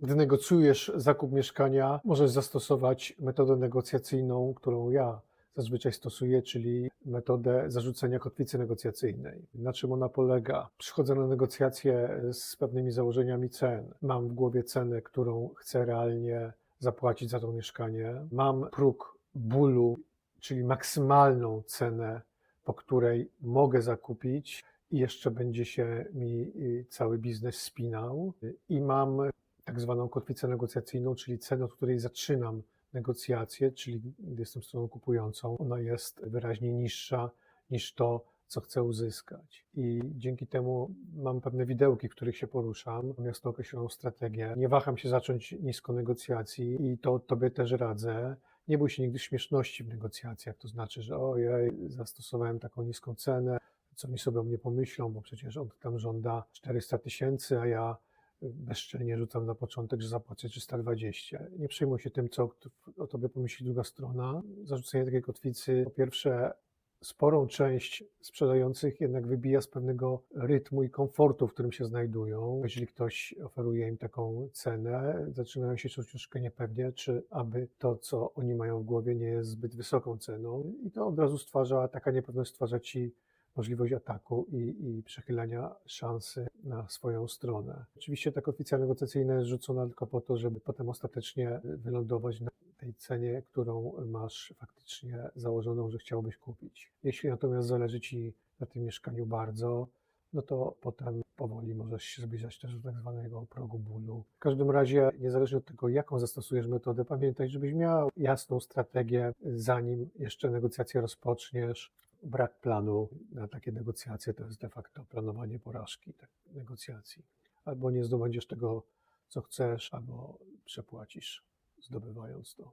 Gdy negocjujesz zakup mieszkania, możesz zastosować metodę negocjacyjną, którą ja zazwyczaj stosuję, czyli metodę zarzucenia kotwicy negocjacyjnej. Na czym ona polega? Przychodzę na negocjacje z pewnymi założeniami cen. Mam w głowie cenę, którą chcę realnie zapłacić za to mieszkanie. Mam próg bólu, czyli maksymalną cenę, po której mogę zakupić i jeszcze będzie się mi y, cały biznes spinał. I mam tak zwaną kotwicę negocjacyjną, czyli cenę, od której zaczynam negocjacje, czyli gdy jestem stroną kupującą, ona jest wyraźnie niższa niż to, co chcę uzyskać. I dzięki temu mam pewne widełki, w których się poruszam, mam jasno określoną strategię. Nie waham się zacząć nisko negocjacji i to tobie też radzę. Nie bój się nigdy śmieszności w negocjacjach, to znaczy, że ojej, zastosowałem taką niską cenę, co mi sobie o mnie pomyślą, bo przecież on tam żąda 400 tysięcy, a ja bezczelnie rzucam na początek, że zapłacę 320. Nie przejmuj się tym, co o tobie pomyśli druga strona. Zarzucenie takiej kotwicy, po pierwsze, sporą część sprzedających jednak wybija z pewnego rytmu i komfortu, w którym się znajdują. Jeżeli ktoś oferuje im taką cenę, zaczynają się czuć troszkę niepewnie, czy aby to, co oni mają w głowie, nie jest zbyt wysoką ceną. I to od razu stwarza, taka niepewność stwarza ci możliwość ataku i, i przechylania szansy na swoją stronę. Oczywiście ta kotwica negocjacyjna jest rzucona tylko po to, żeby potem ostatecznie wylądować na tej cenie, którą masz faktycznie założoną, że chciałbyś kupić. Jeśli natomiast zależy Ci na tym mieszkaniu bardzo, no to potem powoli możesz się zbliżać też do tak zwanego progu bólu. W każdym razie, niezależnie od tego, jaką zastosujesz metodę, pamiętaj, żebyś miał jasną strategię, zanim jeszcze negocjacje rozpoczniesz. Brak planu na takie negocjacje to jest de facto planowanie porażki tak, negocjacji. Albo nie zdobędziesz tego, co chcesz, albo przepłacisz, zdobywając to.